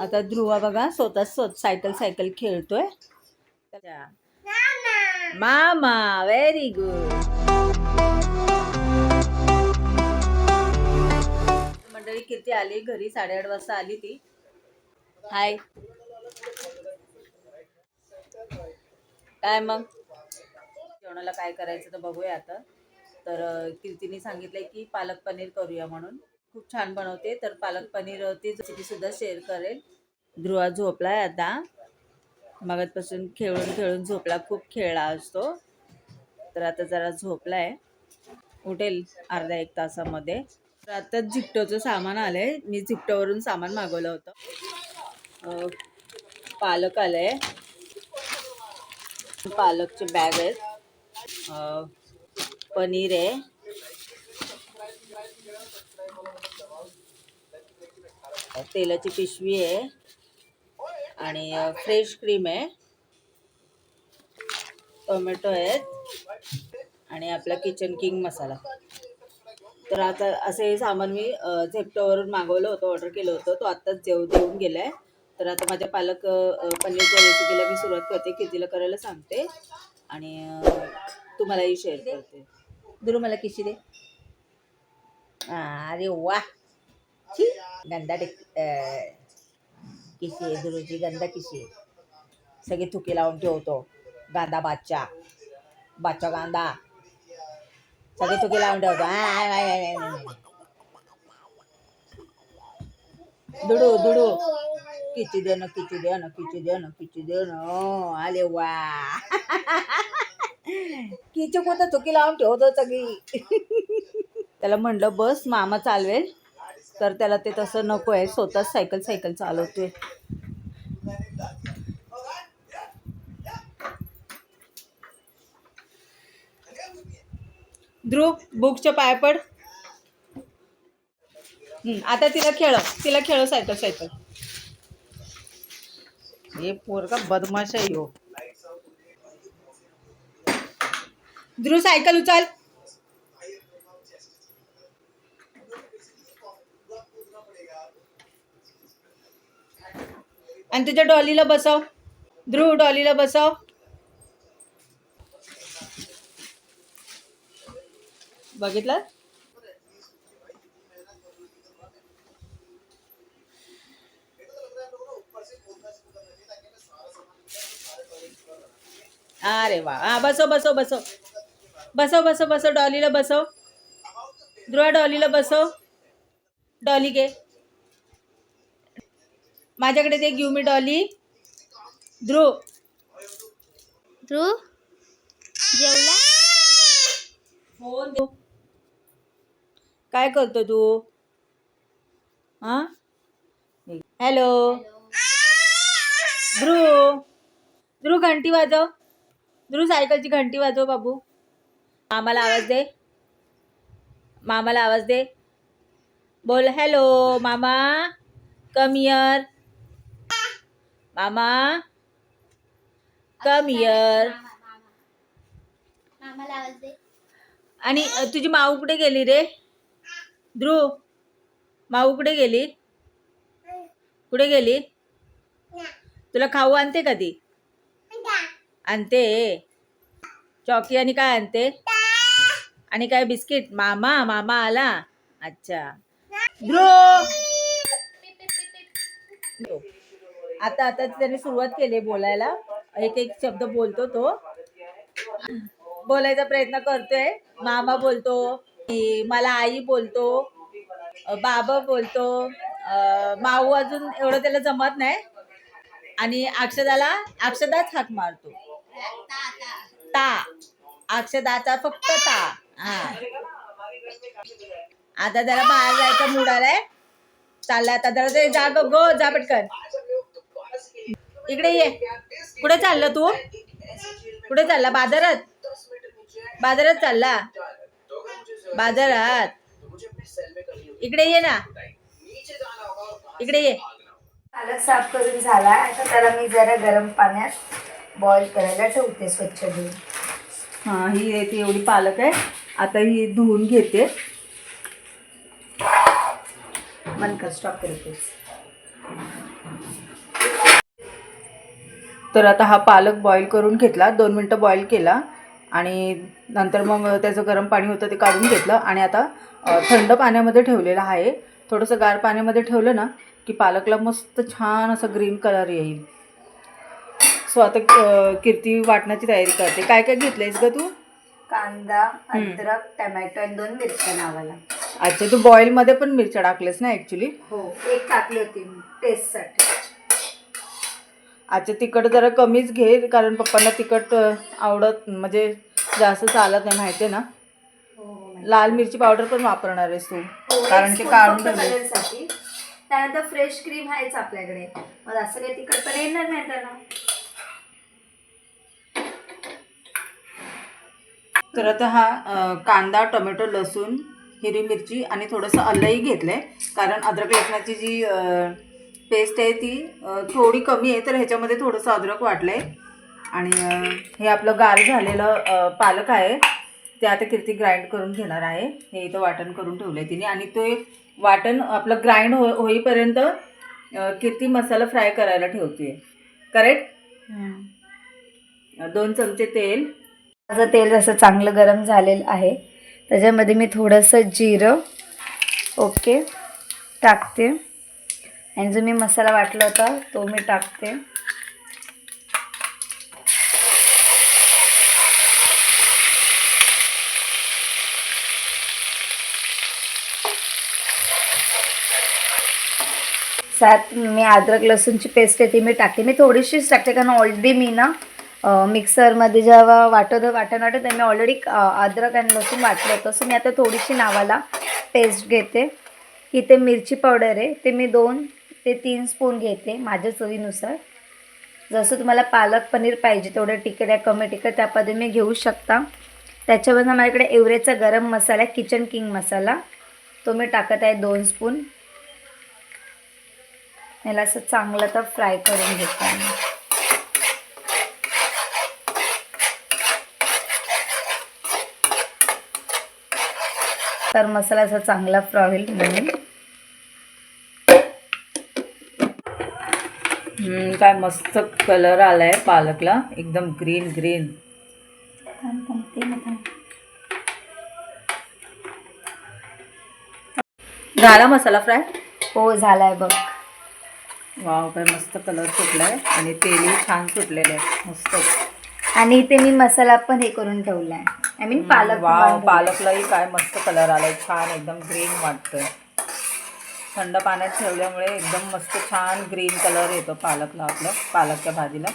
आता ध्रुवा बघा स्वतः स्वतः सायकल सायकल खेळतोय. मामा व्हेरी गुड मंडळी किती आली? घरी साडेआठ वाजता आली ती. हाय काय मग? जेवणाला काय करायचं तर बघूया आता. तर कीर्तीने सांगितलंय की पालक पनीर करूया म्हणून. खूप छान बनवते. तर पालक पनीर होती ती रेसिपी सुद्धा शेअर करेल. ध्रुवा झोपला आहे आता. मगातपासून खेळून खेळून झोपला. खूप खेळला असतो. तर आता जरा झोपला आहे उठेल अर्धा एक तासामध्ये. तर आता झिप्टोचं सामान आलंय. मी झिप्टोवरून सामान मागवलं होतं. पालक पालक आलंय. पालकचे बॅग आहेत. पनीर आहे. तेलाची पिशवी आहे. आणि फ्रेश क्रीम आहे. टोमॅटो आहेत. आणि आपला किचन किंग मसाला. तर आता असे हे सामान मी झेप्टोवरून मागवलं होतं ऑर्डर केलं होतं. तो आत्ताच जेव देऊन गेलाय. तर आता माझ्या पालक पनीरच्या रेसिपीला मी सुरुवात करते. कितीला करायला सांगते. आणि तुम्हालाही शेअर करते. दुरू मला किशी दे अरे वा! छी, गंदा टेक किशी आहे दुरूची गंदा किशी आहे सगळे थुके लावून ठेवतो गांदा बादशा बादशा गांदा। सगळे चुकी लावून ठेवतो आ, दुडू दुडू किची दे ना किची दे ना किची दे ना किची दे ना आले वा। किची कोणतं चुकी लावून ठेवतो सगळी। त्याला म्हणलं बस मामा चालवेल. तर त्याला ते तसं नको आहे. स्वतःच सायकल सायकल चालवतोय. ध्रुव बुकच्या पाय पड. आता तिला खेळ तिला खेळ सायकल सायकल. हे पोरगा बदमाश आहे हो ध्रुव सायकल उचल. आणि तुझ्या डॉलीला बसव. ध्रुव डॉलीला बसव. बघितलं? अरे वा. हा बसव बसव बसव. बसव बसव बसव. डॉलीला बसव. ध्रुवा डॉलीला बसव. डॉली घे. माझ्याकडे ते घेऊ मी डॉली. ध्रुव. ध्रुव? जेवला? फोन दे काय करतो तू? हा? हॅलो. ध्रुव. ध्रुव घंटी वाजव. ध्रुव सायकलची घंटी वाजव बाबू. मामाला आवाज दे. मामाला आवाज दे. बोल हॅलो मामा. कम इयर मामा कम इयर मामाला आवाज दे. आणि तुझी माऊ कुठे गेली रे? ध्रुव माऊ कुठे गेली? कुठे गेली? तुला खाऊ आणते का ती आणते. चॉकी आणि काय आणते? आणि काय बिस्किट? मामा मामा आला. अच्छा. ध्रुव. आता आता त्याने सुरुवात केली बोलायला. एक एक शब्द बोलतो तो. बोलायचा प्रयत्न करतोय. मामा बोलतो की मला आई बोलतो बाबा बोलतो माऊ अजून एवढं त्याला जमत नाही. आणि अक्षदाला अक्षदाच हाक मारतो. ता. अक्षदाचा फक्त ता. हा. आता जरा बाहेर जायचा मूड आलाय. चाललाय आता जरा ते जा ग जा पटकन. इकडे ये. कुठे चालला तू? कुठे चालला? बाजारात? बाजारात चालला? बाजारात. इकडे ये ना. इकडे ये. पालक साफ करून झाला. आता त्याला मी जरा गरम पाण्यात बॉईल करायला ठेवते स्वच्छ धुवून. हा ही येते एवढी पालक आहे. आता ही धुवून घेते. मन स्टॉप करतेस तर आता हा पालक बॉईल करून घेतला. दोन मिनटं बॉईल केला आणि नंतर मग त्याचं गरम पाणी होतं ते काढून घेतलं आणि आता थंड पाण्यामध्ये ठेवलेलं आहे. थोडंसं गार पाण्यामध्ये ठेवलं ना की पालकला मस्त छान असं ग्रीन कलर येईल. सो आता कीर्ती वाटण्याची तयारी करते. काय काय घेतलंयस ग तू? कांदा अद्रक टमॅटो आणि दोन मिरच्या नावाला अच्छा तू बॉईलमध्ये पण मिरच्या टाकलेस ना ॲक्च्युली हो एक टाकली होती टेस्टसाठी अच्छा तिखट जरा कमीच घे कारण पप्पांना तिखट आवडत म्हणजे जास्त चालत नाही माहिती आहे ना? हो लाल मिरची पावडर पण वापरणार आहेस तू कारण ते काढून त्यानंतर फ्रेश क्रीम आहेच आपल्याकडे. मग असं काही तिखट पण येणार नाही त्याला. तर आता हा कांदा टोमॅटो लसूण हिरवी मिरची आणि थोडंसं आलंही घेतलं आहे कारण अद्रक लसणाची जी पेस्ट आहे ती. थोडी कमी आहे तर ह्याच्यामध्ये थोडंसं अद्रक वाटलं आहे आणि हे आपलं गार झालेलं पालक आहे. ते आता कीर्ती ग्राइंड करून घेणार आहे. हे इथं वाटण करून ठेवलं आहे तिने. आणि ते वाटण आपलं ग्राइंड हो होईपर्यंत कीर्ती मसाला फ्राय करायला ठेवते करेक्ट दोन चमचे तेल. माझं तेल असं चांगलं गरम झालेलं आहे त्याच्यामध्ये मी थोडंसं जिरं ओके टाकते. आणि जो मी मसाला वाटला होता तो मी टाकते. सात मी अद्रक लसूणची पेस्ट आहे ती मी टाकते. मी थोडीशीच टाकते कारण ऑलरेडी मी ना मिक्सरमध्ये जेव्हा वाटत वाटण वाटत मी ऑलरेडी अद्रक आणि लसूण वाटलं होतं. सो मी आता थोडीशी नावाला पेस्ट घेते. इथे मिरची पावडर आहे ते मी दोन ते तीन स्पून घेते माझ्या चवीनुसार. जसं तुम्हाला पालक पनीर पाहिजे तेवढं तिखट आहे कमी तिखट त्या पद्धतीने मी घेऊ शकता. त्याच्यावरनं माझ्याकडे एवरेचा गरम मसाला आहे किचन किंग मसाला तो मी टाकत आहे दोन स्पून याला असं चांगलं तर फ्राय करून घेते तर मसाला असा चांगला फ्राय होईल म्हणून. काय मस्त कलर आलाय पालकला. एकदम ग्रीन ग्रीन. झाला मसाला फ्राय? हो झालाय बघ. वाव काय मस्त कलर सुटलाय आणि तेलही छान सुटलेलं आहे मस्त. आणि इथे मी मसाला पण हे करून ठेवलाय. आय मीन पालक वाव. पालकलाही काय मस्त कलर आलाय. छान एकदम ग्रीन वाटतंय. थंड पाण्यात ठेवल्यामुळे एकदम मस्त छान ग्रीन कलर येतो पालकला आपलं पालकच्या भाजीला.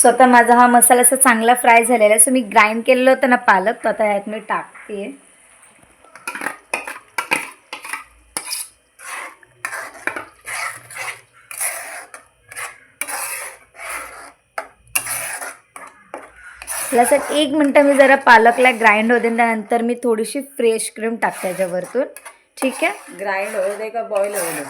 स्वतः माझा हा मसाला असा चांगला फ्राय झालेला आहे. सो मी ग्राइंड केलेलं होतं ना पालक तर आता ह्यात मी टाकते सर एक मिनटं मी जरा पालकला ग्राइंड होते त्यानंतर मी थोडीशी फ्रेश क्रीम टाकते त्याच्यावरतून ठीक आहे ग्राइंड दे का बॉईल होऊ दे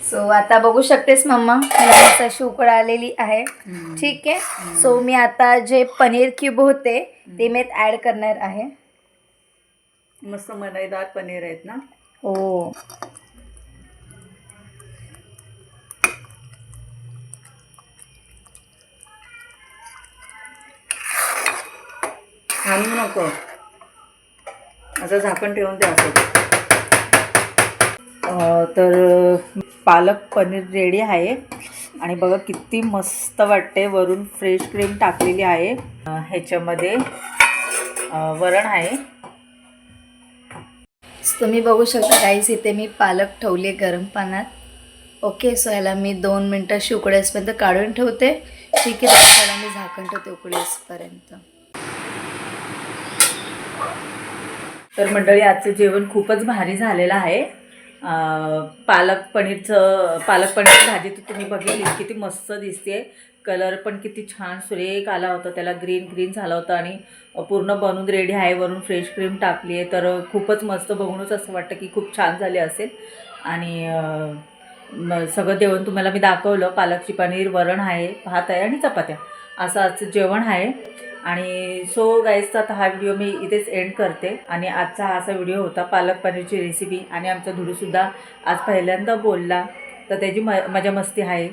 सो आता बघू शकतेस मम्मा मस्त अशी उकड आलेली आहे ठीक आहे सो मी आता जे पनीर क्यूब होते ते मी ॲड करणार आहे. मस्त मलाईदार पनीर आहेत ना? हो. आणू नको. असं झाकण ठेवून द्या असं. तर पालक पनीर रेडी आहे. आणि बघा किती मस्त वाटते वरून फ्रेश क्रीम टाकलेली आहे. ह्याच्यामध्ये वरण आहे. तुम्ही बघू शकता काहीच इथे मी पालक ठेवले गरम पाण्यात ओके सो ह्याला मी दोन मिनटं अशी काढून ठेवते. ठीक आहे त्याला मी झाकण ठेवते उकडेसपर्यंत तर मंडळी आजचं जेवण खूपच भारी झालेलं आहे. पालक पनीरचं पालक पनीरची भाजी तर तुम्ही बघितली किती मस्त दिसते कलर पण किती छान सुरेख आला होता त्याला ग्रीन ग्रीन झाला होता आणि पूर्ण बनून रेडी आहे वरून फ्रेश क्रीम टाकली आहे. तर खूपच मस्त बघूनच असं वाटतं की खूप छान झाले असेल. आणि सगळं जेवण तुम्हाला मी दाखवलं. पालकची पनीर वरण आहे भात आहे आणि चपात्या. असं आजचं जेवण आहे. आणि सो गाईजचा आता हा व्हिडिओ मी इथेच एंड करते. आणि आजचा हा असा व्हिडिओ होता पालक पनीरची रेसिपी आणि आमचा धुडूसुद्धा आज पहिल्यांदा बोलला. तर त्याची म मजा मस्ती आहे.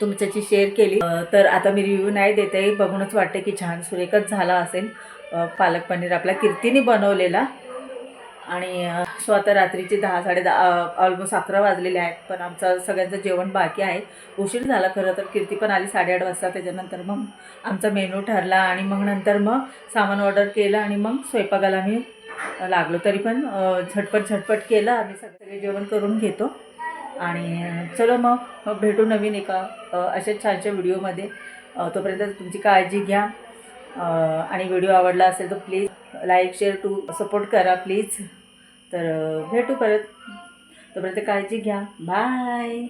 तुमच्याची शेअर केली. तर आता मी रिव्ह्यू नाही देते बघूनच वाटते की छान सुरेखच झाला असेल. पालक पनीर आपल्या कीर्तीने बनवलेला. आणि स्वतः आता रात्रीचे दहा साडे दहा ऑलमोस्ट अकरा वाजलेले आहेत. पण आमचं सगळ्यांचं जेवण बाकी आहे. उशीर झाला खरं तर. कीर्ती पण आली साडेआठ वाजता. त्याच्यानंतर मग आमचा मेनू ठरला आणि मग नंतर मग सामान ऑर्डर केलं आणि मग स्वयंपाकाला आम्ही लागलो. तरी पण झटपट झटपट केलं. आम्ही सगळे जेवण करून घेतो. आणि चलो मग भेटू नवीन एका अशाच छानशा व्हिडिओमध्ये. तोपर्यंत तुमची काळजी घ्या. आणि व्हिडिओ आवडला असेल तर please like share to support करा प्लीज. तर भेटू परत. तोपर्यंत काळजी घ्या. बाय.